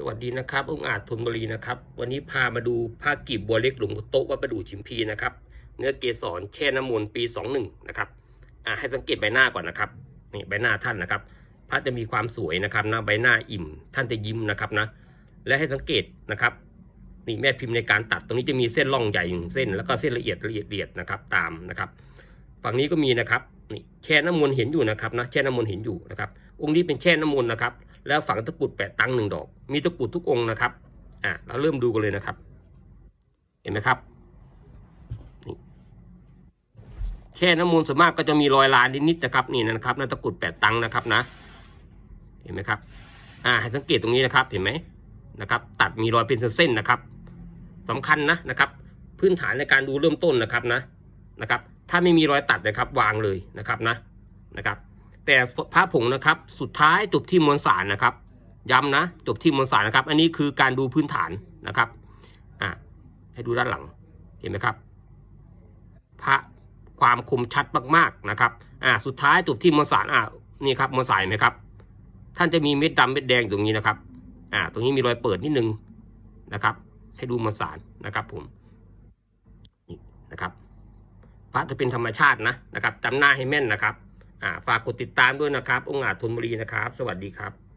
สวัสดีนะครับองค์อาจธนบุรีนะครับ วันนี้พามาดูผ้ากีบบัวเล็กหลวงพ่โต๊ะวัดประดู่ชิมพีนะครับ เนื้อเกสรแช่น้ำมนต์ปีสองหนึ่งนะครับอ่าให้สังเกตใบหน้าก่อนนะครับนี่ใบหน้าท่านนะครับพระจะมีความสวยนะครับนะใบหน้าอิ่ม ท่านจะยิ้มนะครับนะ และให้สังเกตนะครับนี่แม่พิมพ์ในการตัดตรงนี้จะมีเส้นร่องใหญ่หนึ่งเส้น แล้วก็เส้นละเอียดละเอียดละเอียดนะครับตามนะครับ ฝั่งนี้ก็มีนะครับนี่แช่น้ำมนต์เห็นอยู่นะครับนะแช่น้ำมนต์เห็นอยู่นะครับ องค์นี้เป็นแช่น้ำมนต์นะครับ แล้วฝังตะกุดแปดตังหนึ่งดอก มีตะกุดทุกองนะครับ อะเราเริ่มดูกันเลยนะครับ เห็นไหมครับแช่น้ำมนต์ส่วนมากก็จะมีรอยลานนิดๆนะครับ นี่นะครับนะตะกุดแปดตังนะครับนะ เห็นไหมครับ อ่าให้สังเกตตรงนี้นะครับ เห็นไหมนะครับ ตัดมีรอยเป็นเส้นๆนะครับสำคัญนะนะครับ พื้นฐานในการดูเริ่มต้นนะครับนะนะครับ ถ้าไม่มีรอยตัดนะครับ วางเลยนะครับนะนะครับ แต่พระผงนะครับ สุดท้ายจบที่มวลสารนะครับ ย้ำนะจบที่มวลสารนะครับ อันนี้คือการดูพื้นฐานนะครับอ่าให้ดูด้านหลังเห็นไหมครับ พระความคมชัดมากๆนะครับอ่าสุดท้ายจบที่มวลสารอ่านี่ครับมวลสารนไหมครับ ท่านจะมีเม็ดดำเม็ดแดงตรงนี้นะครับอ่าตรงนี้มีรอยเปิดนิดนึงนะครับ ให้ดูมวลสารนะครับ ผมนี่นะครับ พระจะเป็นธรรมชาตินะนะครับจำหน้าให้แม่นนะครับ ฝากกดติดตามด้วยนะครับ องค์อาจธนบุรีนะครับ สวัสดีครับ